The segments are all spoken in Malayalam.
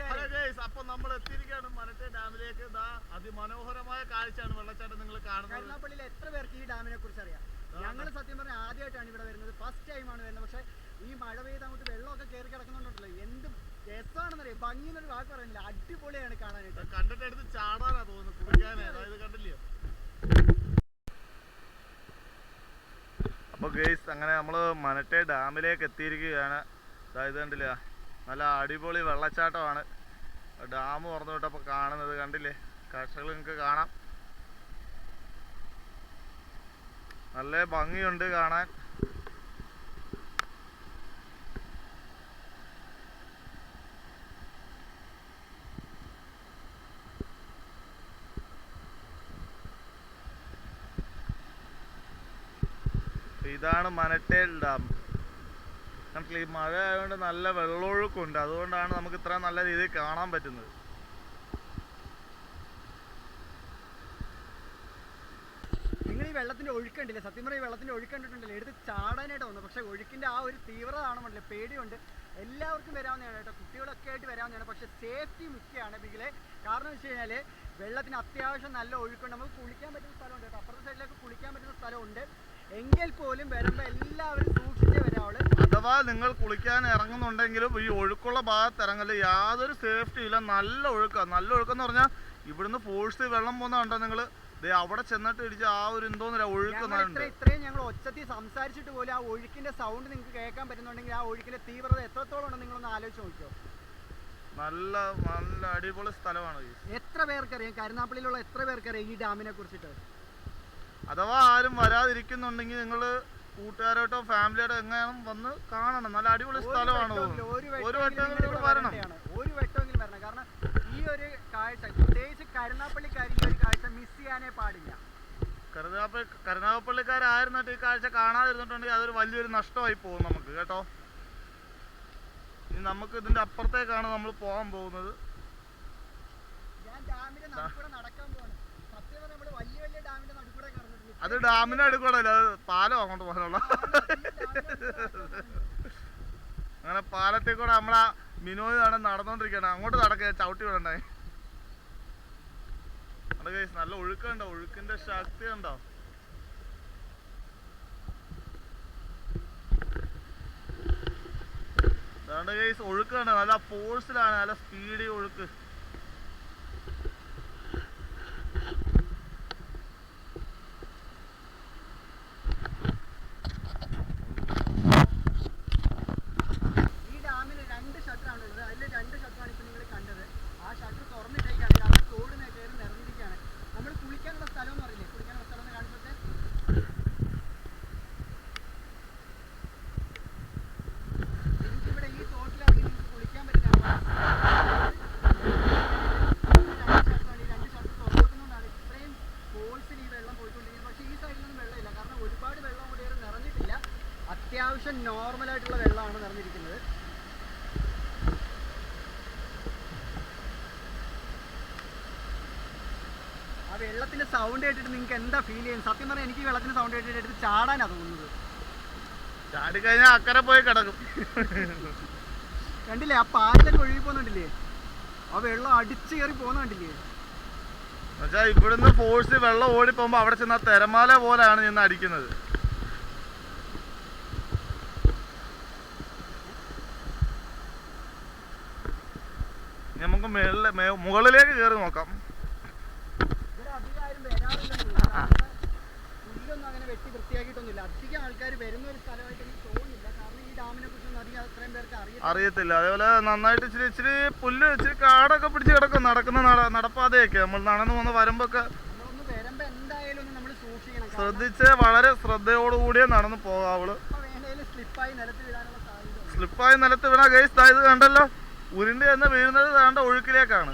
കൂട്ടുകാരെ ഗൈസ് അപ്പൊ നമ്മൾ എത്തിയിരിക്കുകയാണ് മനട്ടെ ഡാമിലേക്ക്. ഇതാ അതിമനോഹരമായ കാഴ്ചയാണ് വെള്ളച്ചാട്ടം നിങ്ങൾ കാണുന്നത്. കരുനാപ്പള്ളിയിൽ എത്ര പേർക്ക് ഈ ഡാമിനെ കുറിച്ച് അറിയാം? ഞങ്ങൾ സത്യം പറഞ്ഞാൽ ആദ്യമായിട്ടാണ് ഇവിടെ വരുന്നത്. ഫസ്റ്റ് ടൈമാണ് വരുന്നത്. പക്ഷേ ഈ മഴ പെയ്ത് അങ്ങോട്ട് വെള്ളമൊക്കെ കയറി കിടക്കുന്നുണ്ടല്ലോ. എന്ത് രസമാണെന്നറിയാം? ഭംഗി എന്നൊരു വാക്ക് പറയുന്നില്ല. അടിപൊളിയാണ് കാണാനായിട്ട്. കണ്ടിട്ട് എടുത്ത് ചാടാനാ തോന്നുന്നു. കുടിക്കാനേ അതായത് കണ്ടില്ലയോ? അപ്പൊ ഗേസ് അങ്ങനെ നമ്മൾ മനട്ടെ ഡാമിലേക്ക് എത്തിയിരിക്കുകയാണ്. അതായത് കണ്ടില്ല. നല്ല അടിപൊളി വെള്ളച്ചാട്ടമാണ്. ഡാം തുറന്നു വിട്ടപ്പോൾ കാണുന്നത് കണ്ടില്ലേ? കാഴ്ചകൾ നിങ്ങൾക്ക് കാണാം. നല്ല ഭംഗിയുണ്ട് കാണാൻ. ഇതാണ് മനട്ടേൽ ഡാം. ഈ മഴ ആയതുകൊണ്ട് നല്ല വെള്ളമൊഴുക്കുണ്ട്. അതുകൊണ്ടാണ് നമുക്ക് ഇത്ര നല്ല രീതിയിൽ കാണാൻ പറ്റുന്നത്. നിങ്ങൾ ഈ വെള്ളത്തിന്റെ ഒഴുക്കുണ്ടല്ലേ സത്യം പറഞ്ഞാൽ വെള്ളത്തിന്റെ ഒഴുക്ക് കണ്ടിട്ടുണ്ടല്ലോ. എടുത്ത് ചാടാനായിട്ട് വന്നു. പക്ഷെ ഒഴുക്കിന്റെ ആ ഒരു തീവ്രത കാണുമല്ലോ പേടിയുണ്ട്. എല്ലാവർക്കും വരാവുന്നതാണ് കേട്ടോ. കുട്ടികളൊക്കെ ആയിട്ട് വരാവുന്നതാണ്. പക്ഷെ സേഫ്റ്റി മുഖ്യമാണ് ബിഗിലെ. കാരണം വെച്ച് കഴിഞ്ഞാൽ വെള്ളത്തിന് അത്യാവശ്യം നല്ല ഒഴുക്കുണ്ട്. നമുക്ക് കുളിക്കാൻ പറ്റുന്ന സ്ഥലമുണ്ട് കേട്ടോ. അപ്പുറത്തെ സൈഡിലേക്ക് കുളിക്കാൻ പറ്റുന്ന സ്ഥലമുണ്ട്. എങ്കിൽ പോലും വരുമ്പോ എല്ലാവരും സൂക്ഷിച്ചേ വരാവുള്ളൂ. അഥവാ നിങ്ങൾ കുളിക്കാൻ ഇറങ്ങുന്നുണ്ടെങ്കിലും ഈ ഒഴുക്കുള്ള ഭാഗത്ത് ഇറങ്ങൽ യാതൊരു സേഫ്റ്റി ഇല്ല. നല്ല ഒഴുക്കാണ് നല്ല ഒഴുക്കെന്ന് പറഞ്ഞാൽ ഇവിടുന്ന് ഫോഴ്സ് വെള്ളം പോകുന്നുണ്ടോ നിങ്ങൾ ദേ അവിടെ ചെന്നിട്ട് ഇടിച്ച് ആ ഒരു എന്തോന്നില്ല ഒഴുക്ക് ഇത്ര ഇത്രയും ഞങ്ങൾ ഒച്ചത്തി സംസാരിച്ചിട്ട് പോലും ആ ഒഴുക്കിന്റെ സൗണ്ട് നിങ്ങൾക്ക് കേൾക്കാൻ പറ്റുന്നുണ്ടെങ്കിൽ ആ ഒഴുക്കിന്റെ തീവ്രത എത്രത്തോളം ഉണ്ടെന്ന് നിങ്ങളൊന്ന് ആലോചിച്ച് നോക്കിയോ നല്ല നല്ല അടിപൊളി സ്ഥലമാണ് എത്ര പേർക്കറിയാം? കരുനാപ്പള്ളിയിലുള്ള എത്ര പേർക്കറിയാം ഈ ഡാമിനെ കുറിച്ചിട്ട്? അഥവാ ആരും വരാതിരിക്കുന്നുണ്ടെങ്കിൽ നിങ്ങൾ കൂട്ടുകാരോട്ടോ ഫാമിലിയോട്ടോ എങ്ങനെയും വന്ന് കാണണം. നല്ല അടിപൊളി സ്ഥലമാണ് ഒരു വട്ടം വട്ടമെങ്കിലും വട്ടമെങ്കിലും ഇവിടെ വരണം. ഒരു വട്ടമെങ്കിലും വരണം. കാരണം ഈ ഒരു കാഴ്ച പ്രത്യേകിച്ച് കരുനാപ്പള്ളിക്കാർ ഈ ഒരു കാഴ്ച മിസ് ചെയ്യാനേ പാടില്ല. കരുനാപ്പ കരുനാഗപ്പള്ളിക്കാരായിരുന്നിട്ട് ഈ കാഴ്ച കാണാതിരുന്നിട്ടുണ്ടെങ്കിൽ അതൊരു വലിയൊരു നഷ്ടമായി പോകും നമുക്ക് കേട്ടോ? ഇനി നമുക്ക് ഇതിന്റെ അപ്പുറത്തേക്കാണ് നമ്മൾ പോകാൻ പോകുന്നത്. ഞാൻ ഡാമിന്റെ നടക്കാൻ പോവാണ്. സത്യം പറഞ്ഞാൽ വലിയ വലിയ ഡാമിന്റെ അത് ഡാമിന്റെ എടുക്കണല്ലോ അത് പാലം അങ്ങോട്ട് പോകാനുള്ള. അങ്ങനെ പാലത്തിൽ കൂടെ നമ്മളാ ആണ് നടന്നോണ്ടിരിക്കുകയാണ് അങ്ങോട്ട് നടക്കുക ചവിട്ടി വിടണ്ടേ. അവിടെ guys നല്ല ഒഴുക്കുണ്ടോ? ഒഴുക്കിന്റെ ശക്തി ഉണ്ടോ? അതുകൊണ്ട് കേസ് ഒഴുക്കുണ്ട്. നല്ല ഫോഴ്സിലാണ് നല്ല സ്പീഡി ഒഴുക്ക് ഈ ഡാമിന് രണ്ട് ഷട്ടറാണ് ഉള്ളത് അതിൽ രണ്ട് ഷട്ടറാണ് ഇപ്പൊ നിങ്ങൾ കണ്ടത് ആ ഷട്ടർ തുറന്നിട്ടേക്കാണ് കാരണം തോട് കയറി നിറഞ്ഞിരിക്കുകയാണ് നമ്മൾ കുളിക്കാനുള്ള സ്ഥലം എന്ന് പറയില്ലേ കുളിക്കാനുള്ള സ്ഥലം എന്ന് കാണിച്ചിട്ട് എനിക്കിവിടെ ഈ തോട്ടിലിറങ്ങി നിങ്ങൾക്ക് കുളിക്കാൻ പറ്റില്ല ഈ രണ്ട് ഷട്ടർ തുറക്കുന്നതുകൊണ്ടാണ് ഇത്രയും ഫോഴ്സിൽ ഈ വെള്ളം പോയിക്കൊണ്ടിരിക്കുന്നത് പക്ഷേ ഈ സൈഡിലൊന്നും വെള്ളമില്ല. കാരണം ഒരുപാട് വെള്ളം കൂടി ഇവിടെ നിറഞ്ഞിട്ടില്ല. അത്യാവശ്യം നോർമലായിട്ടുള്ള വെള്ളമാണ് നിറഞ്ഞിരിക്കുന്നത്. ആ വെള്ളത്തിന്റെ സൗണ്ട് കേട്ടിട്ട് നിങ്ങൾക്ക് എന്താ ഫീൽ ചെയ്യും സത്യം പറഞ്ഞാൽ എനിക്ക് വെള്ളത്തിന്റെ വെള്ളത്തിന്റെ സൗണ്ട് കേട്ടിട്ട് എടുത്ത് ചാടാനാണ് തോന്നുന്നത്. ചാടി കഴിഞ്ഞാൽ അക്കരെ പോയി കിടക്കും. കണ്ടില്ലേ? ആ പാലൊക്കെ ഒഴുകി പോകുന്നുണ്ടില്ലേ? ആ വെള്ളം അടിച്ചു കയറി പോകുന്ന കണ്ടില്ലേ എന്നുവെച്ചാൽ ഇവിടുന്ന് ഫോഴ്സ് വെള്ളം ഓടി പോകുമ്പോ അവിടെ ചെന്ന തിരമാല പോലെയാണ് നിന്ന് അടിക്കുന്നത്. നമുക്ക് മേളിലെ മുകളിലേക്ക് കയറി നോക്കാം. വെട്ടി വൃത്തിയാക്കിയിട്ടൊന്നുമില്ല. അധികം ആൾക്കാർ വരുന്ന ഒരു സ്ഥലമായിട്ട് എനിക്ക് തോന്നുന്നില്ല കാരണം ഈ ഡാമിനെ കുറിച്ചൊന്നും അധികം അത്രയും പേർക്ക് അറിയില്ല അറിയത്തില്ല. അതേപോലെ നന്നായിട്ട് ഇച്ചിരി ഇച്ചിരി പുല്ല് ഇച്ചിരി കാടൊക്കെ പിടിച്ച് കിടക്കും. നടക്കുന്ന നട നടപ്പാതയൊക്കെ. നമ്മൾ നടന്നു പോകുന്ന വരുമ്പൊക്കെ ശ്രദ്ധിച്ച് വളരെ ശ്രദ്ധയോടുകൂടിയേ നടന്നു പോകാവുള്ളൂ നിലത്ത്. സ്ലിപ്പായി നിലത്ത് വീണ ഗൈസ് ഇത് കണ്ടല്ലോ. ഉരുണ്ട് എന്ന് വീഴുന്നത് വേണ്ട ഒഴുക്കിലേക്കാണ്.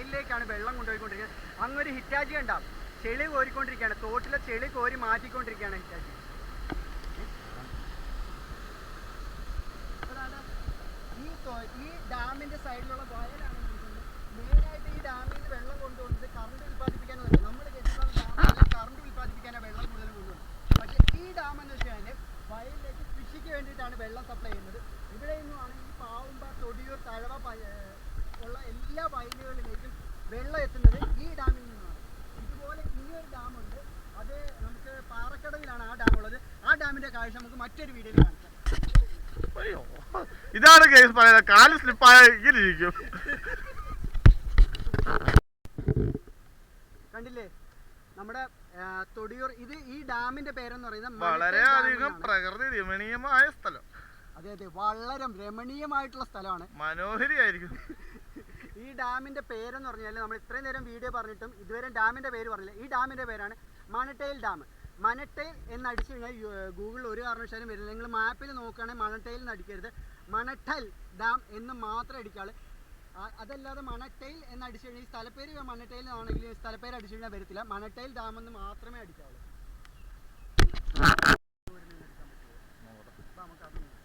വയലിലേക്കാണ് വെള്ളം കൊണ്ടുപോയിക്കൊണ്ടിരിക്കുന്നത്. അങ്ങൊരു ഹിറ്റാജി ഉണ്ടാവും ചെളി കോരിക്കൊണ്ടിരിക്കുകയാണ്. തോട്ടിലെ ചെളി കോരി മാറ്റിക്കൊണ്ടിരിക്കുകയാണ് ഹിറ്റാജി ഈ ഡാമിന്റെ സൈഡിലുള്ള വയലാണ് മെയിനായിട്ട് ഈ ഡാമിൽ നിന്ന് വെള്ളം കൊണ്ടുവന്നത് കറണ്ട് ഉൽപ്പാദിപ്പിക്കാനല്ല നമ്മൾ കെട്ടിയുള്ള ഡാമിൽ കറണ്ട് ഉൽപ്പാദിപ്പിക്കാനാണ് വെള്ളം കൂടുതൽ കൊണ്ടുവന്നത് പക്ഷേ ഈ ഡാം എന്ന് വെച്ചാൽ കഴിഞ്ഞാൽ വയലിലേക്ക് കൃഷിക്ക് വേണ്ടിയിട്ടാണ് വെള്ളം സപ്ലൈ ചെയ്യുന്നത്. ഇവിടെ നിന്നുമാണ് ഈ പാവുമ്പ തൊടിയൂർ തഴവ ഉള്ള എല്ലാ വയലുകളിലേക്കും വെള്ളം എത്തുന്നത് ഈ ഡാമിൽ നിന്നാണ്. ഇതുപോലെ ഇനിയൊരു ഡാമുണ്ട്. അത് നമുക്ക് പാറക്കടവിലാണ് ആ ഡാം ഉള്ളത് ആ ഡാമിന്റെ കാഴ്ച നമുക്ക് മറ്റൊരു വീഡിയോയിൽ കാണിക്കാം. അയ്യോ. ഇതാണ് കേസ് പറയുന്നത്. കാൽ സ്ലിപ്പായ ഇങ്ങനെ ഇരിക്കും. കണ്ടില്ലേ? നമ്മുടെ തൊടിയൂർ ഇത് ഈ ഡാമിന്റെ പേരെന്ന് പറയുന്നത് വളരെയധികം പ്രകൃതി രമണീയമായ സ്ഥലം. അതെ അതെ. വളരെ രമണീയമായിട്ടുള്ള സ്ഥലമാണ്. മനോഹരിയായിരിക്കും. ഈ ഡാമിന്റെ പേരെന്ന് പറഞ്ഞാൽ നമ്മൾ ഇത്രയും നേരം വീഡിയോ പറഞ്ഞിട്ടും ഇതുവരെ ഡാമിന്റെ പേര് പറഞ്ഞില്ല. ഈ ഡാമിന്റെ പേരാണ് മണട്ടേൽ ഡാം. മണട്ടേൽ എന്ന് അടിച്ചു കഴിഞ്ഞാൽ ഗൂഗിളിൽ ഒരു കാരണവശാലും വരില്ല. നിങ്ങൾ മാപ്പിൽ നോക്കുകയാണെങ്കിൽ മണട്ടേൽ എന്ന് അടിക്കരുത്. മണട്ടൽ ഡാം എന്ന് മാത്രം അടിക്കാൾ അതല്ലാതെ മണട്ടയിൽ എന്ന് അടിച്ചു കഴിഞ്ഞാൽ ഈ സ്ഥലപ്പേര് മണട്ടയിൽ ആണെങ്കിൽ സ്ഥലപ്പേര് അടിച്ചു കഴിഞ്ഞാൽ വരത്തില്ല. മണട്ടയിൽ ഡാം എന്ന് മാത്രമേ അടിക്കാവുള്ളൂ അപ്പൊ നമുക്ക് അത് നോക്കാം.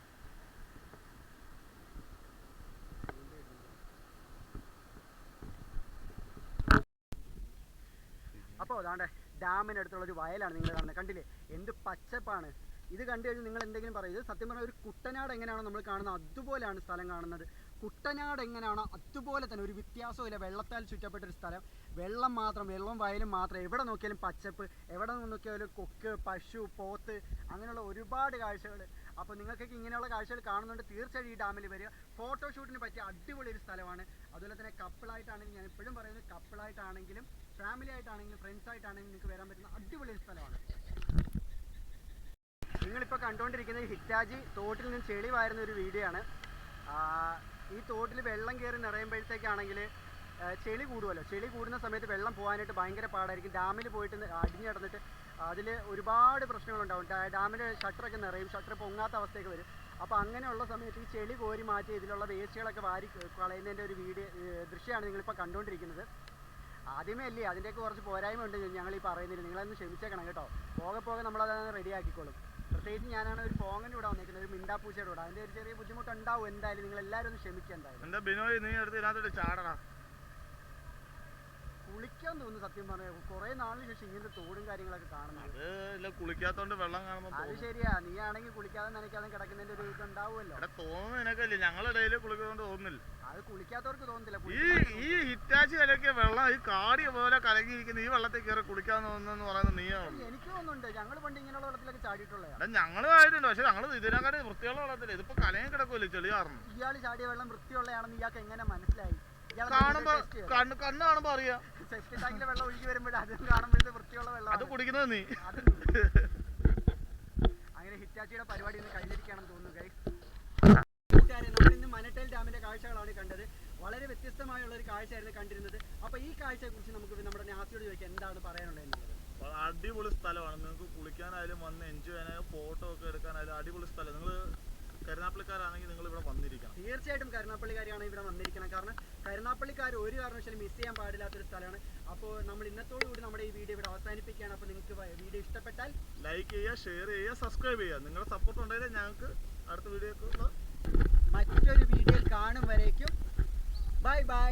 അപ്പോൾ അതാണ്ട് ഡാമിനടുത്തുള്ള ഒരു വയലാണ് നിങ്ങൾ കാണുന്നത്. കണ്ടില്ലേ? എന്ത് പച്ചപ്പാണ്. ഇത് കണ്ടു കഴിഞ്ഞാൽ നിങ്ങൾ എന്തെങ്കിലും പറയും. ഇത് സത്യം പറഞ്ഞാൽ ഒരു കുട്ടനാട് എങ്ങനെയാണോ നമ്മൾ കാണുന്നത് അതുപോലെയാണ് സ്ഥലം കാണുന്നത്. കുട്ടനാട് എങ്ങനെയാണോ അതുപോലെ തന്നെ ഒരു വ്യത്യാസമില്ല വെള്ളത്താൽ ചുറ്റപ്പെട്ട ഒരു സ്ഥലം. വെള്ളം മാത്രം വെള്ളവും വയലും മാത്രം. എവിടെ നോക്കിയാലും പച്ചപ്പ് എവിടെ നോക്കിയാലും കൊക്ക് പശു പോത്ത് അങ്ങനെയുള്ള ഒരുപാട് കാഴ്ചകൾ. അപ്പോൾ നിങ്ങൾക്കൊക്കെ ഇങ്ങനെയുള്ള കാഴ്ചകൾ കാണുന്നുണ്ട്. തീർച്ചയായും ഈ ഡാമിൽ വരിക. ഫോട്ടോഷൂട്ടിന് പറ്റിയ അടിപൊളി ഒരു സ്ഥലമാണ്. അതുപോലെ തന്നെ കപ്പിളായിട്ടാണെങ്കിലും ഞാൻ എപ്പോഴും പറയുന്നത് കപ്പിളായിട്ടാണെങ്കിലും ഫാമിലി ആയിട്ടാണെങ്കിലും ഫ്രണ്ട്സ് ആയിട്ടാണെങ്കിലും നിങ്ങൾക്ക് വരാൻ പറ്റുന്ന അടിപൊളി സ്ഥലമാണ്. നിങ്ങളിപ്പോൾ കണ്ടുകൊണ്ടിരിക്കുന്നത് ഹിറ്റാജി തോട്ടിൽ നിന്ന് ചെളി വാരുന്ന ഒരു വീഡിയോ ആണ്. ഈ തോട്ടിൽ വെള്ളം കയറി നിറയുമ്പോഴത്തേക്കാണെങ്കിൽ ചെളി കൂടുമല്ലോ ചെളി കൂടുന്ന സമയത്ത് വെള്ളം പോകാനായിട്ട് ഭയങ്കര പാടായിരിക്കും. ഡാമിൽ പോയിട്ട് അടിഞ്ഞു കിടന്നിട്ട് അതിൽ ഒരുപാട് പ്രശ്നങ്ങളുണ്ടാവും. ഡാമിന്റെ ഷട്ടറൊക്കെ നിറയും ഷട്ടർ പൊങ്ങാത്ത അവസ്ഥയൊക്കെ വരും. അപ്പോൾ അങ്ങനെയുള്ള സമയത്ത് ഈ ചെളി കോരി മാറ്റി ഇതിലുള്ള വേസ്റ്റുകളൊക്കെ വാരി കളയുന്നതിന്റെ ഒരു വീഡിയോ ദൃശ്യമാണ് നിങ്ങളിപ്പോൾ കണ്ടുകൊണ്ടിരിക്കുന്നത് ആദ്യമേ അല്ലേ അതിന്റെയൊക്കെ കുറച്ച് പോരായ്മ ഉണ്ട് ഞങ്ങൾ ഈ പറയുന്നില്ല നിങ്ങളൊന്ന് ക്ഷമിച്ചേക്കണം കേട്ടോ. പോകെ പോകെ നമ്മളത് റെഡി ആക്കിക്കോളും പ്രത്യേകിച്ച് ഞാനാണ് ഒരു പോങ്ങന്റെ ഇവിടെ വന്നിരിക്കുന്നത് ഒരു മിണ്ടാപ്പൂച്ചയുടെ ഇവിടെ അതിന്റെ ഒരു ചെറിയ ബുദ്ധിമുട്ടുണ്ടാവും എന്തായാലും. നിങ്ങൾ എല്ലാവരും ഒന്ന് ക്ഷമിക്കുക എന്റെ ബിനോയ് നീ എടുത്ത് ഇതിനകത്തോട്ട് ചാടണ കുളിക്കാൻ തോന്നുന്നു സത്യം പറഞ്ഞു. കുറെ നാളിന് ശേഷം ഇങ്ങനത്തെ തോടും കാര്യങ്ങളൊക്കെ കാണുന്നത്. അത് കുളിക്കാത്തോണ്ട് വെള്ളം അത് ശരിയാ. നീ ആണെങ്കിൽ കുളിക്കാതെ നനയ്ക്കാതെ കിടക്കുന്നതിന്റെ ഒരു ഇതുണ്ടാവുമല്ലോ ഞങ്ങളുടെ തോന്നുന്നില്ല. അത് കുളിക്കാത്തവർക്ക് തോന്നുന്നില്ല. ഈ ഈ ഹിറ്റാച്ചി കലക്കിയ വെള്ളം ഈ കാടി പോലെ കലങ്ങിയിരിക്കുന്ന ഈ വെള്ളത്തിൽ കയറി കുളിക്കാൻ തോന്നുന്നു പറയുന്നത് നീയാണ്. എനിക്ക് തോന്നുന്നുണ്ട്. ഞങ്ങൾ പണ്ട് ഇങ്ങനെയുള്ള വെള്ളത്തിലൊക്കെ ചാടിയിട്ടുള്ളതാണ് ഞങ്ങൾ ആയിട്ടുണ്ട്. പക്ഷെ ഞങ്ങൾ ഇതിനെക്കാട്ടി വൃത്തിയുള്ള വെള്ളത്തില്ല ഇതിപ്പോ കലയും കിടക്കുമല്ലോ ചെളി കാരണം ഇയാൾ ചാടിയ വെള്ളം വൃത്തിയുള്ളതാണെന്ന് ഇയാൾക്ക് എങ്ങനെ മനസ്സിലായി? കാണുമ്പോ? കണ്ണ് കണ്ണ് കാണുമ്പോ അറിയാം. സെപ്റ്റി ടാങ്കിലെ വെള്ളം ഒഴുകി വരുമ്പോഴേ അതും കാണുമ്പോഴത്തെ വൃത്തിയുള്ള അത് വെള്ളം കുടിക്കുന്നത് നീ. അങ്ങനെ ഹിറ്റാച്ചിയുടെ പരിപാടി ഇന്ന് കഴിഞ്ഞിരിക്കുകയാണെന്ന് തോന്നുന്നു ഗൈസ് കൂട്ടുകാരെ നമ്മൾ ഇന്ന് മനട്ടേൽ ഡാമിന്റെ കാഴ്ചകളാണ് കണ്ടത്. വളരെ വ്യത്യസ്തമായുള്ള ഒരു കാഴ്ചയായിരുന്നു കണ്ടിരുന്നത്. അപ്പൊ ഈ കാഴ്ചയെ കുറിച്ച് നമുക്ക് നമ്മുടെ നാസിയോട് ചോദിക്കാം എന്താണ് പറയാനുള്ളത്? അടിപൊളി സ്ഥലമാണ്. നിങ്ങൾക്ക് കുളിക്കാനായാലും വന്ന് എൻജോയ് ചെയ്യാനായാലും ഫോട്ടോ ഒക്കെ എടുക്കാനായാലും അടിപൊളി സ്ഥലം. നിങ്ങൾ കരുനാപ്പള്ളിക്കാരാണെങ്കിൽ നിങ്ങൾ ഇവിടെ വന്നിരിക്കണം. തീർച്ചയായിട്ടും കരുനാപ്പള്ളിക്കാരാണ് ഇവിടെ വന്നിരിക്കണം കാരണം കരുനാപ്പള്ളിക്കാർ ഒരു കാരണവശാലും മിസ് ചെയ്യാൻ പാടില്ലാത്തൊരു സ്ഥലമാണ്. അപ്പോൾ നമ്മൾ ഇന്നത്തോടു കൂടി നമ്മുടെ ഈ വീഡിയോ ഇവിടെ അവസാനിപ്പിക്കുകയാണ്. അപ്പോൾ നിങ്ങൾക്ക് വീഡിയോ ഇഷ്ടപ്പെട്ടാൽ ലൈക്ക് ചെയ്യുക ഷെയർ ചെയ്യുക സബ്സ്ക്രൈബ് ചെയ്യുക. നിങ്ങളുടെ സപ്പോർട്ട് ഉണ്ടെങ്കിൽ ഞങ്ങൾക്ക് അടുത്ത വീഡിയോക്കുള്ള മറ്റൊരു വീഡിയോയിൽ കാണും വരേക്കും. Bye bye